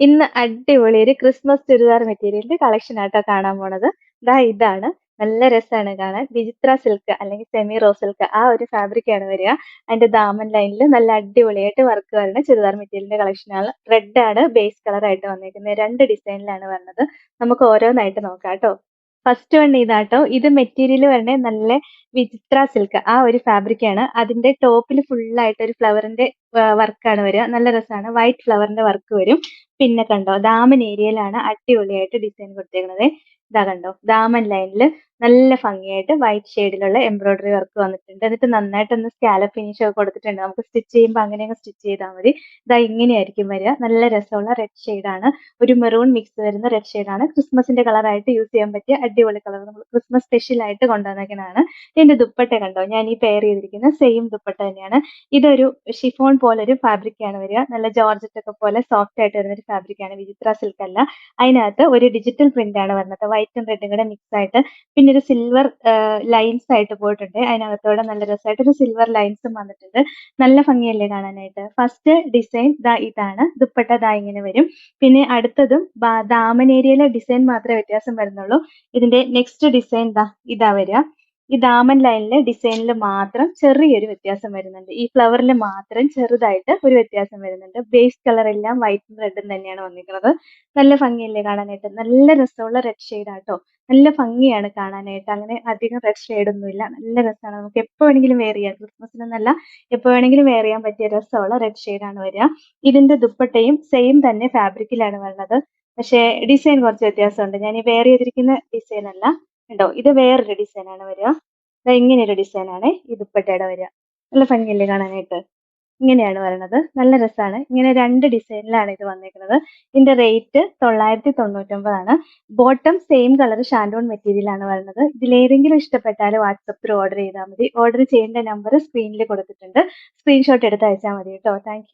ഇന്ന് അടിപൊളി ഒരു ക്രിസ്മസ് ചുരിദാർ മെറ്റീരിയലിന്റെ കളക്ഷൻ ആട്ടോ കാണാൻ പോണത്. ദാ ഇതാണ്. നല്ല രസമാണ് കാണാൻ. വിചിത്ര സിൽക്ക് അല്ലെങ്കിൽ സെമി റോ സിൽക്ക് ആ ഒരു ഫാബ്രിക് ആണ് വരിക. അതിന്റെ ദാമൻ ലൈനിൽ നല്ല അടിപൊളിയായിട്ട് വർക്ക് വരുന്ന ചുരിദാർ മെറ്റീരിയലിന്റെ കളക്ഷൻ ആണ്. റെഡ് ആണ് ബേസ് കളർ ആയിട്ട് വന്നിരിക്കുന്നത് രണ്ട് ഡിസൈനിലാണ് വരുന്നത് നമുക്ക് ഓരോന്നായിട്ട് നോക്കാം കേട്ടോ ഫസ്റ്റ് വൺ ഇതാട്ടോ. ഇത് മെറ്റീരിയൽ വരണേ നല്ല വിചിത്ര സിൽക്ക് ആ ഒരു ഫാബ്രിക് ആണ്. അതിന്റെ ടോപ്പിൽ ഫുൾ ആയിട്ട് ഒരു ഫ്ലവറിന്റെ വർക്കാണ് വരിക. നല്ല രസമാണ് വൈറ്റ് ഫ്ലവറിന്റെ വർക്ക് വരും. പിന്നെ കണ്ടോ? ദാമൻ ഏരിയയിലാണ് അടിപൊളിയായിട്ട് ഡിസൈൻ കൊടുത്തേക്കുന്നത് ഇതാ കണ്ടോ? ദാമൻ ലൈനിൽ നല്ല ഭംഗിയായിട്ട് വൈറ്റ് ഷെയ്ഡിലുള്ള എംബ്രോയിഡറി വർക്ക് വന്നിട്ടുണ്ട്. എന്നിട്ട് നന്നായിട്ട് ഒന്ന് സ്കാലപ്പ് ഫിനിഷ് ഒക്കെ കൊടുത്തിട്ടുണ്ട്. നമുക്ക് സ്റ്റിച്ച് ചെയ്യുമ്പോൾ അങ്ങനെ അങ്ങ് സ്റ്റിച്ച് ചെയ്താൽ മതി. ഇതാ ഇങ്ങനെയായിരിക്കും വരിക. നല്ല രസമുള്ള റെഡ് ഷെയ്ഡാണ് ഒരു മെറൂൺ മിക്സ് വരുന്ന റെഡ് ഷെയ്ഡാണ് ക്രിസ്മസിന്റെ കളറായിട്ട് യൂസ് ചെയ്യാൻ പറ്റിയ അടിപൊളി കളർ നമ്മൾ ക്രിസ്മസ് സ്പെഷ്യൽ ആയിട്ട് കൊണ്ടുവന്നേക്കുന്നതാണ് ഇതിന്റെ ദുപ്പട്ട കണ്ടോ? ഞാൻ ഈ പെയർ ചെയ്തിരിക്കുന്ന സെയിം ദുപ്പട്ട തന്നെയാണ്. ഇതൊരു ഷിഫോൺ പോലെ ഒരു ഫാബ്രിക് ആണ് വരിക. നല്ല ജോർജറ്റ് ഒക്കെ പോലെ സോഫ്റ്റ് ആയിട്ട് വരുന്ന ഒരു ഫാബ്രിക് ആണ്. വിചിത്ര സിൽക്ക് അല്ല. അതിനകത്ത് ഒരു ഡിജിറ്റൽ പ്രിന്റ് ആണ് വരുന്നത് വൈറ്റും റെഡും കൂടെ മിക്സ് ആയിട്ട്. പിന്നെ ഒരു സിൽവർ ലൈൻസ് ആയിട്ട് പോയിട്ടുണ്ട്. അതിനകത്തോടെ നല്ല രസമായിട്ട് ഒരു സിൽവർ ലൈൻസും വന്നിട്ടുണ്ട്. നല്ല ഭംഗിയല്ലേ കാണാനായിട്ട്. ഫസ്റ്റ് ഡിസൈൻ ദാ ഇതാണ്. ദുപ്പട്ട ദാ ഇങ്ങനെ വരും. പിന്നെ അടുത്തതും ദാമൻ ഡിസൈൻ മാത്രമേ വ്യത്യാസം വരുന്നുള്ളൂ. ഇതിന്റെ നെക്സ്റ്റ് ഡിസൈൻ ദാ ഇതാ വരിക. ഈ ദാമൻ ലൈനിലെ ഡിസൈനിൽ മാത്രം ചെറിയൊരു വ്യത്യാസം വരുന്നുണ്ട്. ഈ ഫ്ലവറിൽ മാത്രം ചെറുതായിട്ട് ഒരു വ്യത്യാസം വരുന്നുണ്ട്. ബേസ് കളർ എല്ലാം വൈറ്റും റെഡും തന്നെയാണ് വന്നിരിക്കുന്നത്. നല്ല ഭംഗിയല്ലേ കാണാനായിട്ട്? നല്ല രസമുള്ള റെഡ് ഷെയ്ഡ് ആട്ടോ. നല്ല ഭംഗിയാണ് കാണാനായിട്ട്. അങ്ങനെ അധികം റെഡ് ഷെയ്ഡ് ഒന്നുമില്ല. നല്ല രസമാണ്. നമുക്ക് എപ്പോ വേണമെങ്കിലും വെയർ ചെയ്യാം. ക്രിസ്മസിനൊന്നല്ല എപ്പോ വേണമെങ്കിലും വെയർ ചെയ്യാൻ പറ്റിയ രസമുള്ള റെഡ് ഷെയ്ഡ് ആണ് വരിക. ഇതിന്റെ ദുപ്പട്ടയും സെയിം തന്നെ ഫാബ്രിക്കിലാണ് വരുന്നത് പക്ഷേ ഡിസൈൻ കുറച്ച് വ്യത്യാസമുണ്ട്. ഞാൻ ഈ വെയർ ചെയ്തിരിക്കുന്ന ഡിസൈൻ അല്ല. ഉണ്ടോ ഇത് വേറൊരു ഡിസൈൻ ആണ് വരിക. ഇങ്ങനെ ഒരു ഡിസൈൻ ആണ് ഈ ദുപ്പട്ടയുടെ വരിക. നല്ല ഭംഗിയല്ലേ കാണാനായിട്ട്? ഇങ്ങനെയാണ് വരുന്നത് നല്ല രസമാണ് ഇങ്ങനെ രണ്ട് ഡിസൈനിലാണ് ഇത് വന്നേക്കുന്നത് ഇതിന്റെ റേറ്റ് തൊള്ളായിരത്തി തൊണ്ണൂറ്റൊമ്പതാണ് ബോട്ടം സെയിം കളർ ഷാൻഡോൺ മെറ്റീരിയലാണ് വരുന്നത് ഇതിലേതെങ്കിലും ഇഷ്ടപ്പെട്ടാൽ വാട്സപ്പിൽ ഓർഡർ ചെയ്താൽ മതി. ഓർഡർ ചെയ്യേണ്ട നമ്പർ സ്ക്രീനിൽ കൊടുത്തിട്ടുണ്ട്. സ്ക്രീൻഷോട്ട് എടുത്ത് അയച്ചാൽ മതി കേട്ടോ. താങ്ക്